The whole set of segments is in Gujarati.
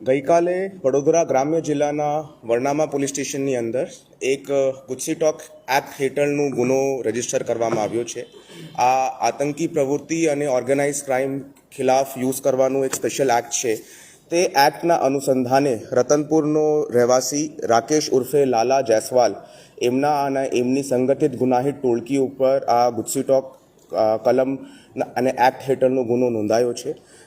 ગઈકાલે વડોદરા ગ્રામ્ય જિલ્લાના વર્ણામા પોલીસ સ્ટેશનની અંદર એક ગુસ્સી ટોક એક્ટ હેઠળનું ગુનો રજિસ્ટર કરવામાં આવ્યો છે. આ આતંકી પ્રવૃત્તિ અને ઓર્ગેનાઇઝ ક્રાઇમ ખિલાફ યુઝ કરવાનું એક સ્પેશિયલ એક્ટ છે. તે એક્ટના અનુસંધાને રતનપુરનો રહેવાસી રાકેશ ઉર્ફે લાલા જયસ્વાલ એમના અને એમની સંગઠિત ગુનાહિત ટોળકી ઉપર આ ગુસ્સી ટોક કલમ અને એક્ટ હેઠળનો ગુનો નોંધાયો છે.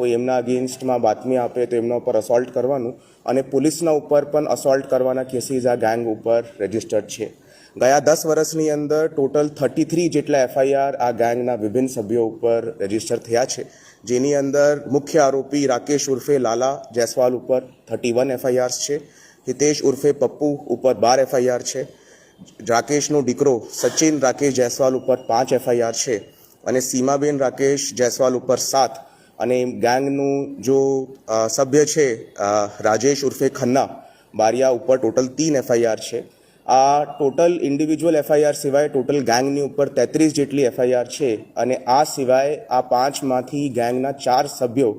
કોઈ એમના અગેન્સ્ટમાં બાતમી આપે તો એમના ઉપર અસોલ્ટ કરવાનું અને પોલીસના ઉપર પણ અસોલ્ટ કરવાના કેસીસ આ ગેંગ ઉપર રજિસ્ટર્ડ છે. ગયા દસ વર્ષની અંદર ટોટલ થર્ટી થ્રી જેટલા એફઆઈઆર આ ગેંગના વિભિન્ન સભ્યો ઉપર રજિસ્ટર થયા છે. જેની અંદર મુખ્ય આરોપી રાકેશ ઉર્ફે લાલા જયસ્વાલ ઉપર થર્ટી વન એફઆઈઆર્સ છે. હિતેશ ઉર્ફે પપ્પુ ઉપર બાર એફઆઈઆર છે. રાકેશનો દીકરો સચિન રાકેશ જયસ્વાલ ઉપર પાંચ એફઆઈઆર છે. અને સીમાબેન રાકેશ જયસ્વાલ ઉપર સાત અને ગેંગનું જો સભ્ય છે રાજેશ ઉર્ફે ખન્ના, બારિયા ઉપર ટોટલ તીન એફઆઈઆર છે. આ ટોટલ ઇન્ડિવિજ્યુઅલ એફઆઈઆર સિવાય ટોટલ ગેંગની ઉપર તેત્રીસ જેટલી એફઆઈઆર છે અને આ સિવાય આ પાંચમાંથી ગેંગના ચાર સભ્યો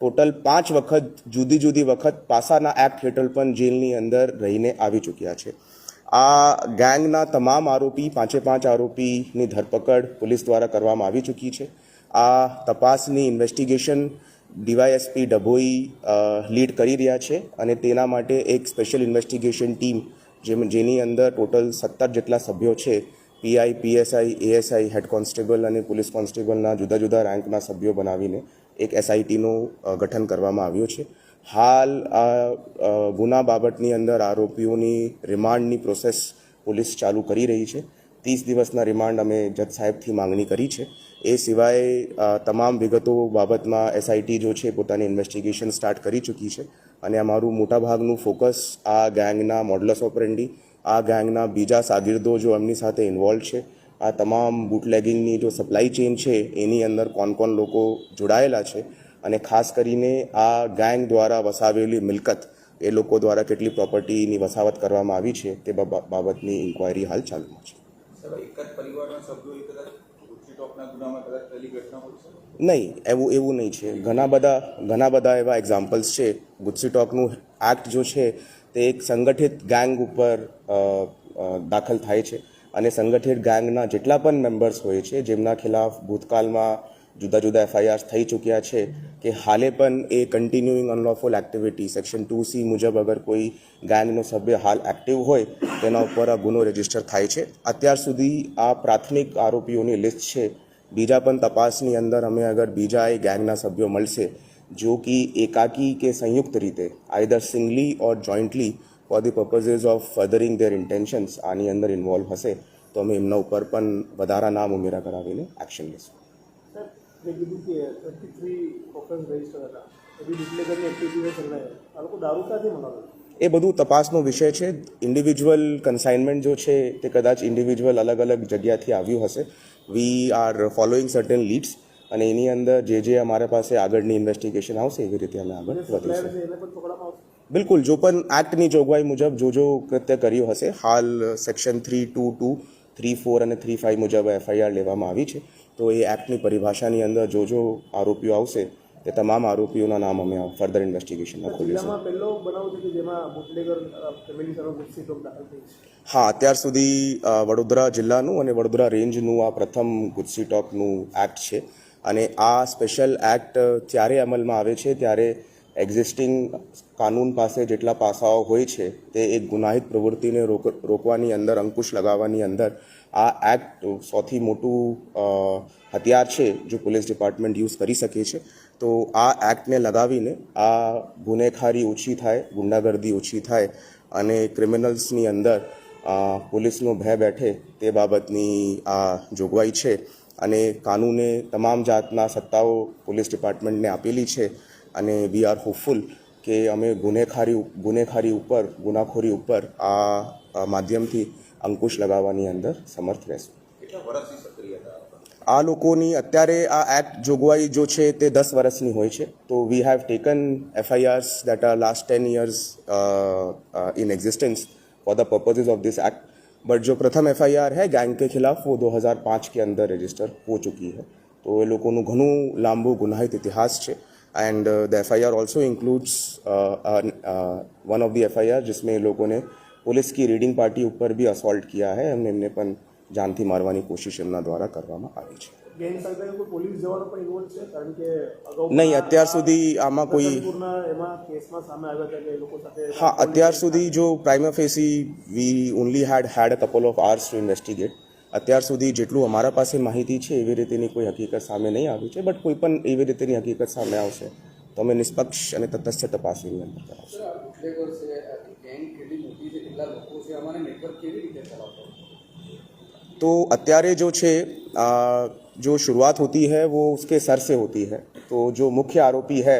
ટોટલ પાંચ વખત, જુદી જુદી વખત પાસાના એક્ટ હેઠળ પણ જેલની અંદર રહીને આવી ચૂક્યા છે. આ ગેંગના તમામ આરોપી, પાંચે પાંચ આરોપીની ધરપકડ પોલીસ દ્વારા કરવામાં આવી ચૂકી છે. આ તપાસની ઇન્વેસ્ટિગેશન ડીવાયએસપી ડભોઈ લીડ કરી રહ્યા છે અને તેના માટે એક સ્પેશિયલ ઇન્વેસ્ટિગેશન ટીમ જેમ, જેની અંદર ટોટલ સત્તર જેટલા સભ્યો છે PI PSI ASI head constable અને પોલીસ કોન્સ્ટેબલના જુદા જુદા રેન્કના સભ્યો બનાવીને એક એસઆઈટીનું ગઠન કરવામાં આવ્યું છે. હાલ આ ગુના બાબતની અંદર આરોપીઓની રિમાન્ડની પ્રોસેસ પોલીસ ચાલુ કરી રહી છે. ત્રીસ દિવસના રિમાન્ડ અમે જજ સાહેબથી માંગણી કરી છે. એ સિવાય તમામ વિગતો બાબતમાં એસઆઈટી જો છે પોતાની ઇન્વેસ્ટિગેશન સ્ટાર્ટ કરી ચૂકી છે અને અમારું મોટાભાગનું ફોકસ આ ગેંગના મોડલસ ઓપરેન્ડી આ ગેંગના બીજા સાગીરદો જો એમની સાથે ઇન્વોલ્વ છે, આ તમામ બુટલેગિંગની જો સપ્લાય ચેઇન છે એની અંદર કોણ કોણ લોકો જોડાયેલા છે અને ખાસ કરીને આ ગેંગ દ્વારા વસાવેલી મિલકત એ લોકો દ્વારા કેટલી પ્રોપર્ટીની વસાવત કરવામાં આવી છે તે બાબતની ઇન્ક્વાયરી હાલ ચાલુમાં છે. નહીં, એવું એવું નહીં છે. ઘણા બધા ઘણા બધા એવા એક્ઝામ્પલ્સ છે. ગુજસી ટોકનું એક્ટ જો છે, તે એક સંગઠિત ગેંગ ઉપર દાખલ થાય છે. અને સંગઠિત ગેંગના જેટલા પણ મેમ્બર્સ હોય છે, જેમના ખિલાફ ભૂતકાળમાં જુદા જુદા એફઆઈઆર થઈ ચૂક્યા છે કે હાલે પણ એ continuing unlawful activity section two C મુજબ અગર કોઈ ગેંગનો સભ્ય હાલ એક્ટિવ હોય, તેના ઉપર આ ગુનો રજિસ્ટર થાય છે. અત્યાર સુધી આ પ્રાથમિક આરોપીઓની લિસ્ટ છે. બીજા પણ તપાસની અંદર અમે અગર બીજા એ ગેંગના સભ્યો મળશે, જો કે એકાકી કે સંયુક્ત રીતે either singly or jointly for the purposes of furthering their intentions આની અંદર ઇન્વોલ્વ હશે. તો અમે એમના ઉપર પણ વધારા નામ ઉમેરા કરાવીને એક્શન લઈશું જે કીધું કે થર્ટી થ્રી ઓફેન્સ રજિસ્ટર હતા એવી ડિપ્લેગરની એક્ટિવિટીઓ ચલાવે આ લોકો દારૂ ક્યાંથી મંગાવે? એ બધું તપાસનો વિષય છે. ઇન્ડિવિજ્યુઅલ કન્સાઇનમેન્ટ જો છે તે કદાચ ઇન્ડિવિજ્યુઅલ અલગ અલગ જગ્યાથી આવ્યું હશે. We are following certain leads અને એની અંદર જે જે અમારા પાસે આગળની ઇન્વેસ્ટિગેશન આવશે એવી રીતે અમે આગળ વધીશું. બિલકુલ. જો પણ એક્ટની જોગવાઈ મુજબ જો જો કૃત્ય કર્યું હશે હાલ section three two two three four અને થ્રી ફાઇવ મુજબ એફઆઈઆર લેવામાં આવી છે. તો એ એક્ટની પરિભાષાની અંદર જો જો આરોપીઓ આવશે તે તમામ આરોપીઓના નામ અમે ફર્ધર ઇન્વેસ્ટિગેશનમાં ખોલીશું હા અત્યાર સુધી વડોદરા જિલ્લાનું અને વડોદરા રેન્જનું આ પ્રથમ ગુજસી ટોકનું એક્ટ છે. અને આ સ્પેશિયલ એક્ટ ત્યારે અમલમાં આવે છે ત્યારે એક્ઝિસ્ટિંગ કાનૂન પાસે જેટલા પાસાઓ હોય છે, તે એક ગુનાહિત પ્રવૃત્તિને રોક, રોકવાની અંદર, અંકુશ લગાવવાની અંદર, આ એક્ટ સૌથી મોટું હથિયાર છે જો પોલીસ ડિપાર્ટમેન્ટ યુઝ કરી શકે છે. તો આ એક્ટને લગાવીને આ ગુનેખારી ઓછી થાય, ગુંડાગર્દી ઓછી થાય અને ક્રિમિનલ્સની અંદર પોલીસનો ભય બેઠે તે બાબતની આ જોગવાઈ છે. અને કાનૂને તમામ જાતના સત્તાઓ પોલીસ ડિપાર્ટમેન્ટને આપેલી છે. અને વી આર હોપફુલ કે અમે ગુનેખારી ગુનેખારી ઉપર ગુનાખોરી ઉપર આ આ માધ્યમથી અંકુશ લગાવવાની અંદર સમર્થ રહેશું કેટલા વર્ષથી સક્રિય હતા આ લોકોની અત્યારે આ એક્ટ જોગવાઈ જો છે તે દસ વર્ષની હોય છે તો we have taken FIRs that are last ten years in existence for the purposes of this act but जो प्रथम एफआईआर है गैंग के खिलाफ वो 2005 के अंदर रजिस्टर हो चुकी है તો એ લોકોનું ઘણું લાંબુ ગુનાહિત ઇતિહાસ છે and the FIR also includes one of the FIR जिसमें એ લોકોને पुलिस की रीडिंग पार्टी ऊपर भी असॉल्ट किया है એમને એમને પણ જાનથી મારવાની કોશિશ એમના દ્વારા કરવામાં આવી છે ગેંગ સાથે કોઈ પોલીસ જવાનો પણ ઇન્વોલ્વ છે કારણ કે અગાઉ નહીં અત્યાર સુધી આમાં કોઈ રતનપુરના એમાં કેસમાં સામે આવ્યા હતા કે એ લોકો સાથે હા અત્યાર સુધી જો prima facie we only had had a couple of hours to investigate અત્યાર સુધી જેટલું અમારા પાસે માહિતી છે એવી રીતેની કોઈ હકીકત સામે નહીં આવી છે બટ કોઈ પણ એવી રીતેની હકીકત સામે આવશે તો અમે નિષ્પક્ષ અને તટસ્થ તપાસ એની અંદર કરાવશું સર આ બુટલેગર છે આ ગેંગ કેટલી મોટી છે કેટલા લોકો છે અમારે નેટવર્ક કેવી રીતે ચલાવતો तो अत्यारे जो छे आ, जो शुरुआत होती है वो उसके सर से होती है तो जो मुख्य आरोपी है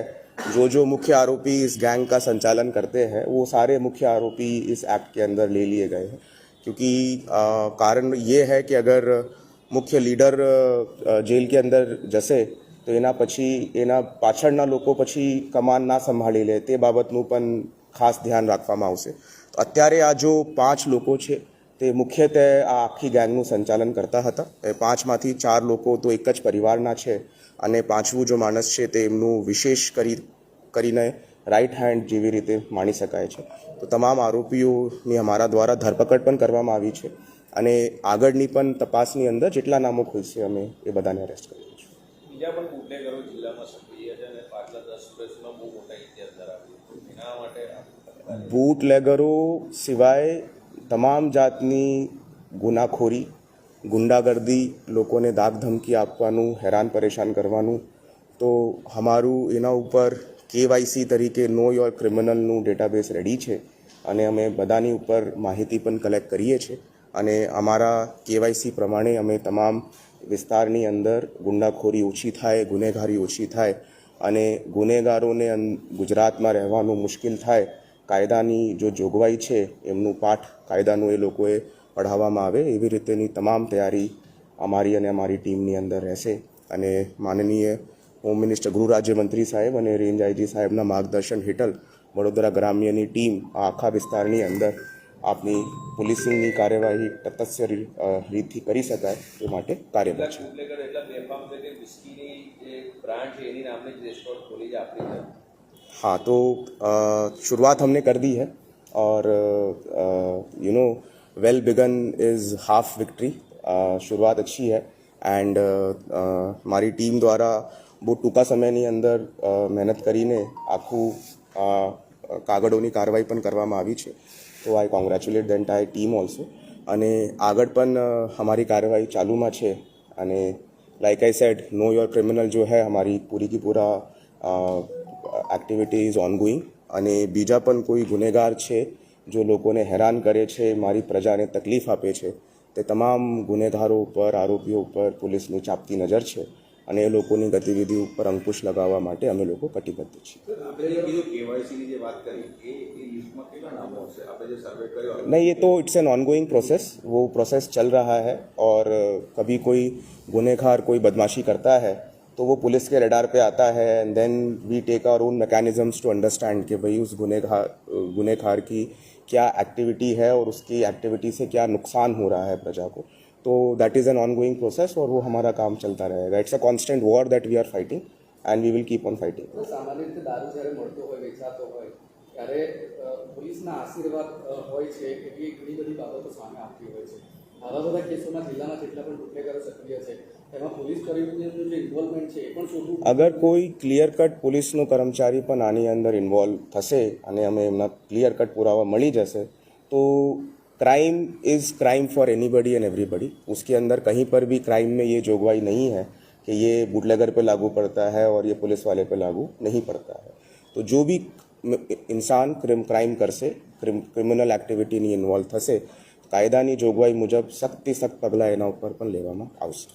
जो जो मुख्य आरोपी इस गैंग का संचालन करते हैं वो सारे मुख्य आरोपी इस एक्ट के अंदर ले लिए गए हैं क्योंकि आ, कारण ये है कि अगर મુખ્ય લીડર અ, જેલ કે અંદર જશે તો એના પછી એના પાછળના લોકો પછી કમાન ના સંભાળી લે તે બાબતનું પણ ખાસ ધ્યાન રાખવામાં આવશે તો અત્યારે આ જો પાંચ લોકો છે તે મુખ્યત્વે આ આખી ગેંગનું સંચાલન કરતા હતા એ પાંચમાંથી ચાર લોકો તો એક જ પરિવારના છે અને પાંચમું જો માણસ છે તે એમનું વિશેષ કરી કરીને રાઈટ હેન્ડ જેવી રીતે માણી શકાય છે. તો તમામ આરોપીઓની અમારા દ્વારા ધરપકડ પણ કરવામાં આવી છે અને આગળની પણ તપાસની અંદર જેટલા નામો ખુલશે અમે એ બધાને અરેસ્ટ કરીએ છીએ. બીજા પણ બુટલેગરો જિલ્લામાં સક્રિય છે અને પાછલા દસ વર્ષમાં બહુ મોટા ઇતિહાસ ધરાવે એના માટે આ બૂટ લેગરો સિવાય તમામ જાતની ગુનાખોરી ગુંડાગર્દી લોકોને દાગ ધમકી આપવાનું હેરાન પરેશાન કરવાનું તો અમારું એના ઉપર કેવાયસી તરીકે નો યોર ક્રિમિનલનું ડેટાબેઝ રેડી છે અને અમે બધાની ઉપર માહિતી પણ કલેક્ટ કરીએ છીએ અને અમારા કેવાયસી પ્રમાણે અમે તમામ વિસ્તારની અંદર ગુંડાખોરી ઓછી થાય, ગુનેગારી ઓછી થાય અને ગુનેગારોને ગુજરાતમાં રહેવાનું મુશ્કેલ થાય, કાયદાની જો જોગવાઈ છે એમનું પાઠ કાયદાનું એ લોકોએ પઢાવવામાં આવે એવી રીતેની તમામ તૈયારી અમારી અને અમારી ટીમની અંદર રહેશે અને માનનીય હોમ મિનિસ્ટર ગૃહ રાજ્યમંત્રી સાહેબ અને રેન્જ આઈજી સાહેબના માર્ગદર્શન હેઠળ વડોદરા ગ્રામ્યની ટીમ આ આખા વિસ્તારની અંદર આપની પોલીસિંગની કાર્યવાહી તટસ્થ રી- અ, રીતથી કરી શકાય એ માટે કાર્યરત કેટલાક છે બુટલેગર એટલા બેફામ છે કે વિસ્કીની જે બ્રાન્ડ છે એની નામની જ રેસ્ટોરન્ટ ખોલી છે આપણી છે हाँ तो अ, शुरुआत हमने कर दी है और you know well begun is half victory शुरुआत अच्छी है એન્ડ મારી ટીમ દ્વારા બહુ ટૂંકા સમયની અંદર મહેનત કરીને આખું કાગળોની કાર્યવાહી પણ કરવામાં આવી છે. તો I congratulate the entire team also અને આગળ પણ હમારી કાર્યવાહી ચાલુમાં છે. અને like I said know your criminal જો હૈ, અમારી પૂરી કી પૂરા એક્ટિવિટી ઇઝ ઓનગોઈંગ અને બીજા પણ કોઈ ગુનેગાર છે, જો લોકોને હેરાન કરે છે, મારી પ્રજાને તકલીફ આપે છે, તે તમામ ગુનેગારો ઉપર, આરોપીઓ ઉપર પોલીસની ચાપતી નજર છે. અને એ લોકોની ગતિવિધિ ઉપર અંકુશ લગાવવા માટે અમે લોકો કટિબદ્ધ છીએ આપણે જે કીધું કેવાયસીની જે વાત કરી એ એ લિસ્ટમાં કેટલા નામો હશે આપણે જે સર્વે કર્યો नहीं ये तो इट्स एन ऑनगोइंग प्रोसेस वो प्रोसेस चल रहा है और कभी कोई गुनहगार कोई बदमाशी करता है तो वो पुलिस के रडार पे आता है and then we take our own mechanisms to understand कि भाई उस गुनहगार गुनहगार की क्या एक्टिविटी है और उसकी एक्टिविटी से क्या नुकसान हो रहा है प्रजा को तो that is an ongoing process और वो हमारा काम चलता रहेगा it's a constant war that we are fighting and we will keep on fighting તો સામાન્ય રીતે દારૂ જ્યારે મળતો હોય વેચાતો હોય ત્યારે અ, પોલીસના આશીર્વાદ અ, હોય છે એવી ઘણી બધી બાબતો સામે આવતી હોય છે આવા બધા કેસોમાં જિલ્લામાં જેટલા પણ બુટલેગરો સક્રિય છે એમાં પોલીસ કર્મીનું જે ઇન્વોલ્વમેન્ટ છે એ પણ શોધવું અગર કોઈ ક્લિયર કટ પોલીસનો કર્મચારી પણ આની અંદર ઇન્વોલ્વ થશે અને અમે એમના ક્લિયર કટ પુરાવા મળી જશે તો crime is crime for anybody and everybody उसके अंदर कहीं पर भी क्राइम में ये जोगवाई नहीं है कि ये बुटलेगर पे लागू पड़ता है और ये पुलिस वाले पे लागू नहीं पड़ता है तो जो भी इंसान क्रिम क्राइम કરશે ક્રિમિનલ એક્ટિવિટીની ઇન્વોલ્વ થશે કાયદાની જોગવાઈ મુજબ સખ્તથી સખ્ત પગલાં એના ઉપર પણ લેવામાં આવશે.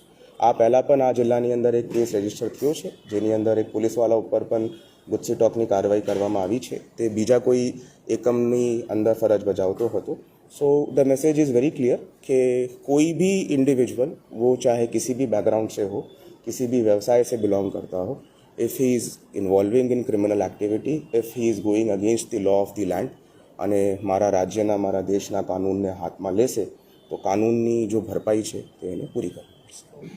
આ પહેલાં પણ આ જિલ્લાની અંદર એક કેસ રજિસ્ટર થયો છે જેની અંદર એક પોલીસવાળા ઉપર પણ ગુસ્સી ટોકની કાર્યવાહી કરવામાં આવી છે. તે બીજા કોઈ એકમની અંદર ફરજ બજાવતો હતો. So the message is very clear કે કોઈ ભી ઇન્ડિવિજ્યુઅલ વો ચાહે કિસી ભી બેકગ્રાઉન્ડ સે હો કિસી ભી વ્યવસાય સે બિલોંગ કરતા હો if he is involving in criminal activity, if he is going against the law of the land, અને મારા રાજ્યના, મારા દેશના કાનૂનને હાથમાં લેશે, તો કાનૂનની જો ભરપાઈ છે, તે એને પૂરી કરવી પડશે.